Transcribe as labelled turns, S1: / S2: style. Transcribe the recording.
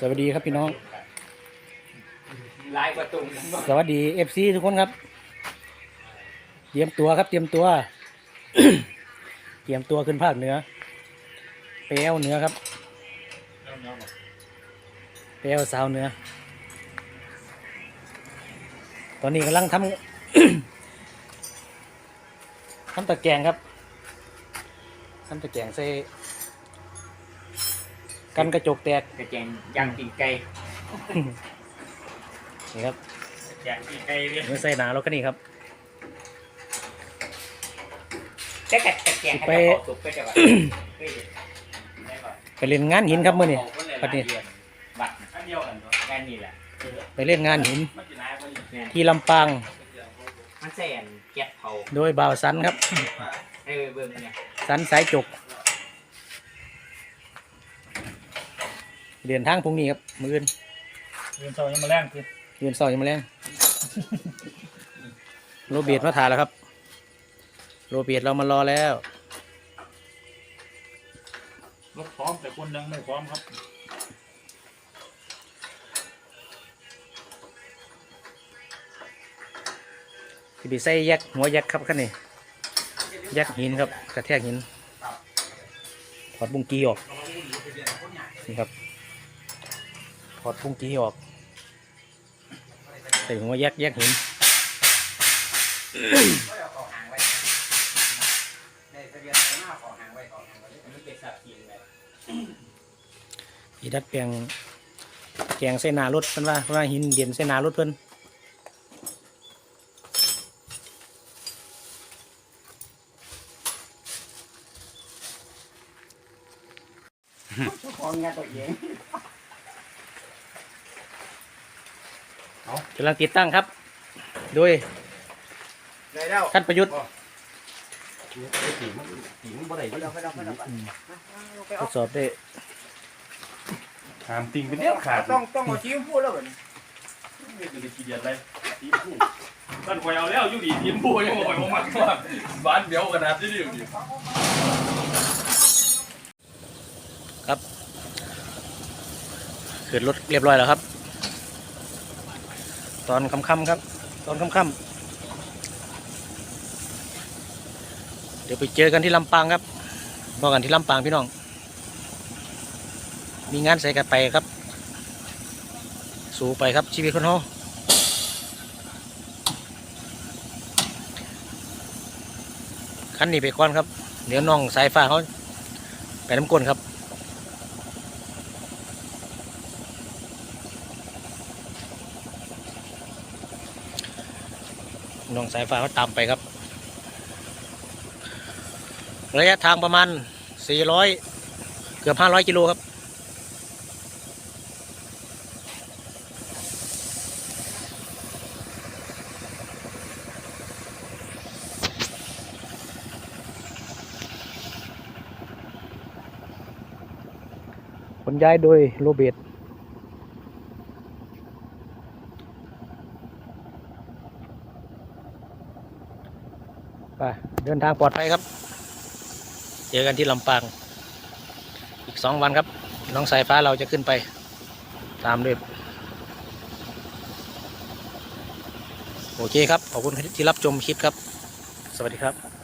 S1: สวัสดีครับพี่น้อง
S2: ลายกว่าตุ่ม
S1: สวัสดีเอฟซีทุกคนครับ เตรียมตัวครับ เตรียมตัว เตรียมตัวขึ้นภาคเหนือไปแอวเหนือครับไปแอวสาวเหนือ ตอนนี้กำลังทำ ทำตะแกรงครับทำตะแกรงใส่ กันกระจกแตก
S2: กระเจงย่างกินไก่
S1: นี่ครับ
S2: ย่างกินไก่เนี่ย
S1: นี่ใส่หนาแล้วก็นี่ครับ
S2: จะกัดกระเจงให้
S1: ไป
S2: เจ้าของสุกไปจะว่าเฮ้ยได้ก่อน
S1: ไปเล่นงานหินครับมื่อนี้ปัดนี้
S2: บัตรอันเดียวกันตัวแค่นี้แหละ
S1: ไปเล่นงานหิน
S2: เนี่ย
S1: ที่ลำปาง
S2: มันแสนเก็บเผา
S1: โดยบ่าวสันครับ
S2: ให้เบิ่งเนี่ย
S1: สันสายจก เดินทางพรุ่งนี้ครับมืออื่น
S3: เรียนเช้ายังมาแรงคือ
S1: เดือนเสาร์ยังมาแรงโรเบียดมาถ่ายแล้วครับ โรเบียดเรามารอแล้ว
S3: รถพร้อมแต่คนยังไม่พร้อมครับ
S1: สิบีใส่แยกหัวแยกครับขั้นนี้แยกหินครับ กระแทกหินถอดบุ้งกีออกนี่ครับถ อดบุ้งกีออกใส่หัวแยกแยกหินอีดัดแปลงแกงใส่หนารถเพิ่อนว่าเพราะว่าหินเด่นใส่หนารถเพิ่อน
S2: ของงานตัวเอง
S1: กำลังติดตั้งครับ โดย
S2: ได้แล้ว
S1: ขั้นประยุทธ์
S2: ไปดอกไปดอกไปดอก
S1: ทดสอบได้
S3: ถามติงเป็นเนี้ยขาด
S2: ต้องต้องเอาชิ้นพูดแล้วเหมือน
S3: นี่คือขี้เดียดเลยทีมผู้ท่านคอยเอาแล้วอยู่ดีทีมผู้ยังคอยมากว่าบ้านเบี้ยวขนาดที่นี่อยู่ดี
S1: ขึ้นรถเรียบร้อยแล้วครับ ตอนค่ำๆครับ ตอนค่ำๆเดี๋ยวไปเจอกันที่ลำปางครับบอกกันที่ลำปางพี่น้อง มีงานใส่กันไปครับ สู่ไปครับชีวิตคนเฮาคันนี้ไปก่อนครับ เดี๋ยวน้องสายฟ้าเขาไปน้ำก้นครับ น้องสายฟ้าเขาตามไปครับ ระยะทางประมาณ 400 เกือบ 500 กิโลครับขนย้ายโดยโรเบิร์ต ไปเดินทางปลอดภัยครับ เจอกันที่ลำปาง อีกสองวันครับ น้องสายฟ้าเราจะขึ้นไป ตามด้วยโอเคครับ ขอบคุณที่รับชมคลิปครับ สวัสดีครับ